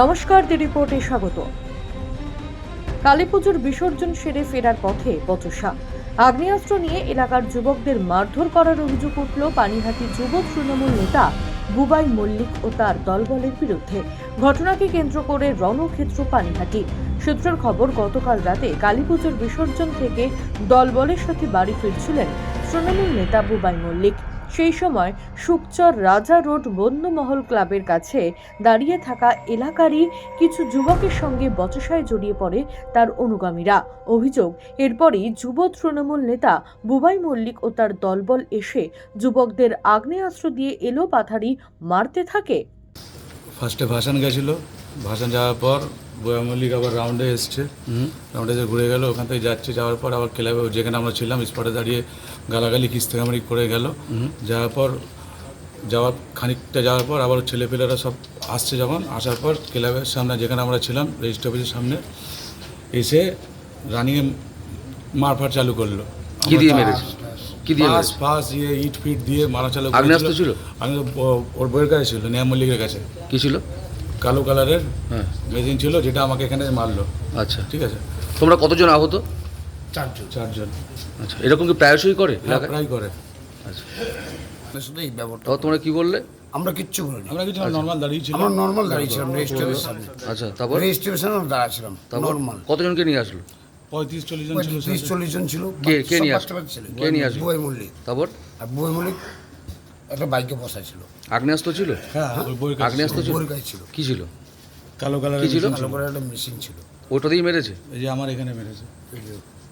নমস্কার, দি রিপোর্টে স্বাগত। কালীপুজোর বিসর্জন সেরে ফেরার পথে বচসা। আগ্নেয়াস্ত্র নিয়ে এলাকার যুবকদের মারধর করার অভিযোগ উঠল পানিহাটি যুব তৃণমূল নেতা বুবাই মল্লিক ও তার দলবলের বিরুদ্ধে। ঘটনাকে কেন্দ্র করে রণক্ষেত্র পানিহাটি। সূত্রের খবর, গতকাল রাতে কালীপুজোর বিসর্জন থেকে দলবলের সাথে বাড়ি ফিরছিলেন তৃণমূল নেতা বুবাই মল্লিক। সেই সময় সুকচর রাজা রোড বন্ধুমহল ক্লাবের কাছে দাঁড়িয়ে থাকা এলাকারই কিছু যুবকের সঙ্গে বচসায় জড়িয়ে পড়ে তার অনুগামীরা। অভিযোগ, এরপরই যুব তৃণমূল নেতা বুবাই মল্লিক ও তার দলবল এসে যুবকদের আগ্নেয়াস্ত্র দিয়ে এলো পাথারি মারতে থাকে। ফার্স্টে ভাসান গেছিল। ভাসান যাওয়ার পর বয়া মল্লিক আবার রাউন্ডে এসছে। রাউন্ডে যে ঘুরে গেল ওখান থেকে যাচ্ছে যাওয়ার পর আবার ক্লাবে যেখানে আমরা ছিলাম স্পটে দাঁড়িয়ে গালাগালি কিস্তেকামারি করে গেল। যাওয়ার পর যাওয়ার খানিকটা যাওয়ার পর আবার ছেলেপেলেরা সব আসছে যখন আসার পর ক্লাবের সামনে যেখানে আমরা ছিলাম রেজিস্ট্রি অফিসের সামনে এসে রানিংয়ে মারফাট চালু করল। কি দিয়ে মেরেছে? কি দিয়ে মেরেছে? পাস দিয়ে ইট ফিট দিয়ে মারা চালু আগ্নেয়াস্ত্র। ছিল? আমি ওর বইয়ের কাছে ছিল নিয়াম মল্লিকের কাছে। কি ছিল? কালো কালারের হ্যাঁ। মেশিন ছিল যেটা আমাকে এখানে মারলো। আচ্ছা। ঠিক আছে? তোমরা কতজন আহত? চারজন। চারজন। আচ্ছা এরকম কি প্রায়শই করে হ্যাঁ, এলাকায়? প্রায় করে। আচ্ছা। শুধু এই ব্যাপারটা। তোমরা কি বললে? আমরা কিচ্ছু বলিনি। আমরা কিছু নর্মাল দাঁড়িয়ে ছিলাম। আমরা নর্মাল দাঁড়িয়েছিলাম রেজিস্ট্রেশনের সামনে। আচ্ছা তারপর? রেজিস্ট্রেশন আমরা দাঁড়াচ্ছিলাম তারপর নর্মাল কতজনকে নিয়ে আসলো? পঁয়ত্রিশ চল্লিশ জন ছিল ত্রিশ চল্লিশ জন ছিল কে- কে নিয়ে আসলো? কে নিয়ে আসলো? বই মল্লিক। তারপর? আর বই মল্লিক একটা বাইকে বসা ছিল। আগ্নেয়াস্ত্র ছিল? হ্যাঁ। আগ্নেয়াস্ত্র ছিল। ছিল? কি ছিল? কালো কালারের কি ছিল? মেশিন ভালো করে একটা মেশিন ছিল। ওটা দিয়ে মেরেছে? এই যে আমার এখানে মেরেছে।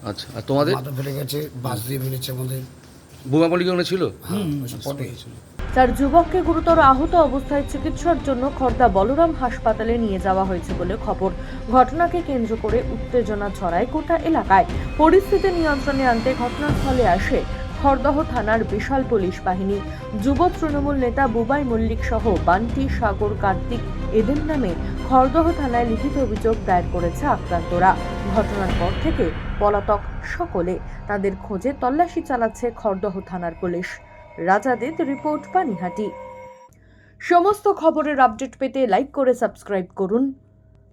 আচ্ছা আর তোমাদের? মাথা ফেলে গেছে বাস দিয়ে ফেলেছে আমাদের। বুমা মল্লিক ওখানে ছিল। তার যুবককে গুরুতর আহত অবস্থায় চিকিৎসার জন্য খর্দা বলরাম হাসপাতালে নিয়ে যাওয়া হয়েছে বলে খবর। ঘটনাকে কেন্দ্র করে উত্তেজনা ছড়ায় গোটা এলাকায়। পরিস্থিতি নিয়ন্ত্রণে আনতে ঘটনাস্থলে আসে খড়দহ থানার বিশাল পুলিশ বাহিনী, যুব তৃণমূল নেতা বুবাই মল্লিক সহ বান্টি সাগর কার্তিক এদের নামে খড়দহ থানায় লিখিত অভিযোগ দায়ের করেছে আক্রান্তরা। ঘটনার পর থেকে পলাতক সকলে তাদের খোঁজে তল্লাশি চালাচ্ছে খড়দহ থানার পুলিশ। রাজাদের রিপোর্ট, পানিহাটি। সমস্ত খবরের আপডেট পেতে লাইক করে সাবস্ক্রাইব করুন।